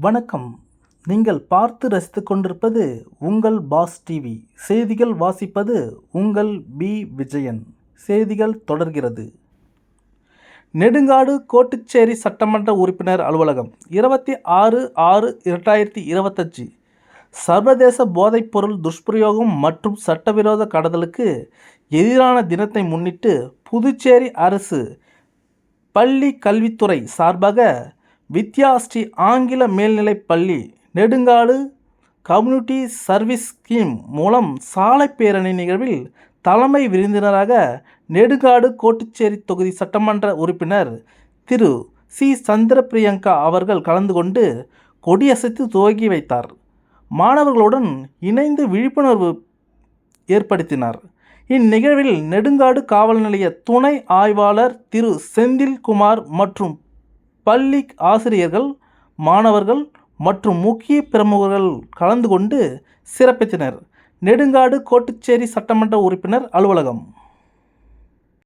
வணக்கம். நீங்கள் பார்த்து ரசித்து கொண்டிருப்பது உங்கள் பாஸ் டிவி. செய்திகள் வாசிப்பது உங்கள் பி. விஜயன். செய்திகள் தொடர்கிறது. நெடுங்காடு கோட்டுச்சேரி சட்டமன்ற உறுப்பினர் அலுவலகம் இருபத்தி ஆறு ஆறு இரண்டாயிரத்தி இருபத்தஞ்சி. சர்வதேச போதைப்பொருள் துஷ்பிரயோகம் மற்றும் சட்டவிரோத கடத்தலுக்கு எதிரான தினத்தை முன்னிட்டு புதுச்சேரி அரசு பள்ளி கல்வித்துறை சார்பாக வித்யா ஸ்ரீ ஆங்கில மேல்நிலைப் பள்ளி நெடுங்காடு கம்யூனிட்டி சர்வீஸ் ஸ்கீம் மூலம் சாலை பேரணி நிகழ்வில் தலைமை விருந்தினராக நெடுங்காடு கோட்டுச்சேரி தொகுதி சட்டமன்ற உறுப்பினர் திரு. சி. சந்திர பிரியங்கா அவர்கள் கலந்து கொண்டு கொடியசைத்து துவக்கி வைத்தார். மாணவர்களுடன் இணைந்து விழிப்புணர்வு ஏற்படுத்தினார். இந்நிகழ்வில் நெடுங்காடு காவல் நிலைய துணை ஆய்வாளர் திரு. செந்தில்குமார் மற்றும் பள்ளி ஆசிரியர்கள் மாணவர்கள் மற்றும் முக்கிய பிரமுகர்கள் கலந்து கொண்டு சிறப்பித்தனர். நெடுங்காடு கோட்டுச்சேரி சட்டமன்ற உறுப்பினர் அலுவலகம்.